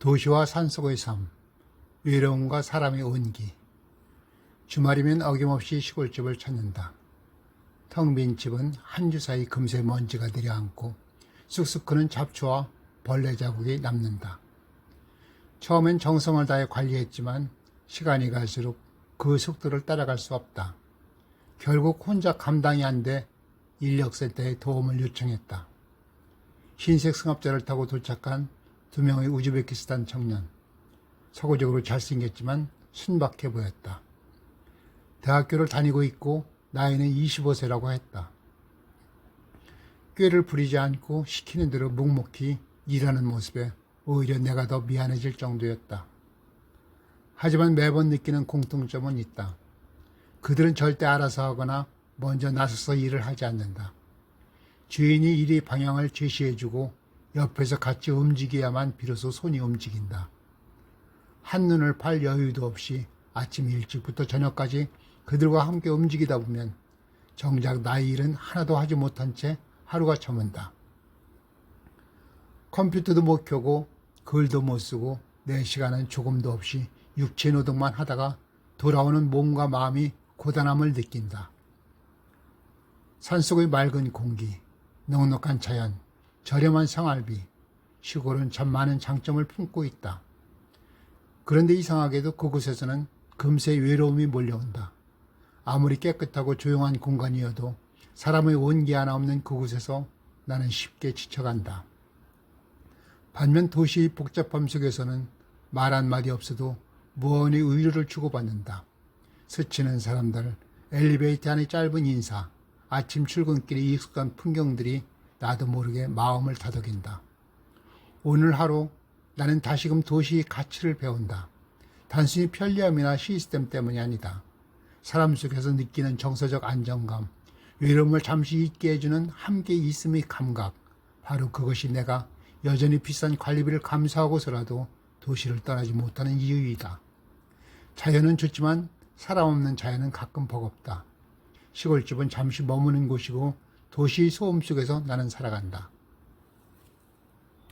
도시와 산속의 삶, 외로움과 사람의 온기. 주말이면 어김없이 시골집을 찾는다. 텅 빈 집은 한 주 사이 금세 먼지가 들여앉고 쑥쑥 크는 잡초와 벌레 자국이 남는다. 처음엔 정성을 다해 관리했지만 시간이 갈수록 그 속도를 따라갈 수 없다. 결국 혼자 감당이 안 돼 인력센터에 도움을 요청했다. 흰색 승합차를 타고 도착한 두 명의 우즈베키스탄 청년. 서구적으로 잘생겼지만 순박해 보였다. 대학교를 다니고 있고 나이는 25세라고 했다. 꾀를 부리지 않고 시키는 대로 묵묵히 일하는 모습에 오히려 내가 더 미안해질 정도였다. 하지만 매번 느끼는 공통점은 있다. 그들은 절대 알아서 하거나 먼저 나서서 일을 하지 않는다. 주인이 일의 방향을 제시해주고 옆에서 같이 움직여야만 비로소 손이 움직인다. 한눈을 팔 여유도 없이 아침 일찍부터 저녁까지 그들과 함께 움직이다 보면 정작 나의 일은 하나도 하지 못한 채 하루가 저문다. 컴퓨터도 못 켜고 글도 못 쓰고 내 시간은 조금도 없이 육체 노동만 하다가 돌아오는 몸과 마음이 고단함을 느낀다. 산속의 맑은 공기, 넉넉한 자연, 저렴한 생활비, 시골은 참 많은 장점을 품고 있다. 그런데 이상하게도 그곳에서는 금세 외로움이 몰려온다. 아무리 깨끗하고 조용한 공간이어도 사람의 온기 하나 없는 그곳에서 나는 쉽게 지쳐간다. 반면 도시의 복잡함 속에서는 말 한마디 없어도 무언의 의료를 주고받는다. 스치는 사람들, 엘리베이터 안의 짧은 인사, 아침 출근길의 익숙한 풍경들이 나도 모르게 마음을 다독인다. 오늘 하루 나는 다시금 도시의 가치를 배운다. 단순히 편리함이나 시스템 때문이 아니다. 사람 속에서 느끼는 정서적 안정감, 외로움을 잠시 잊게 해주는 함께 있음의 감각, 바로 그것이 내가 여전히 비싼 관리비를 감수하고서라도 도시를 떠나지 못하는 이유이다. 자연은 좋지만 사람 없는 자연은 가끔 버겁다. 시골집은 잠시 머무는 곳이고 도시의 소음 속에서 나는 살아간다.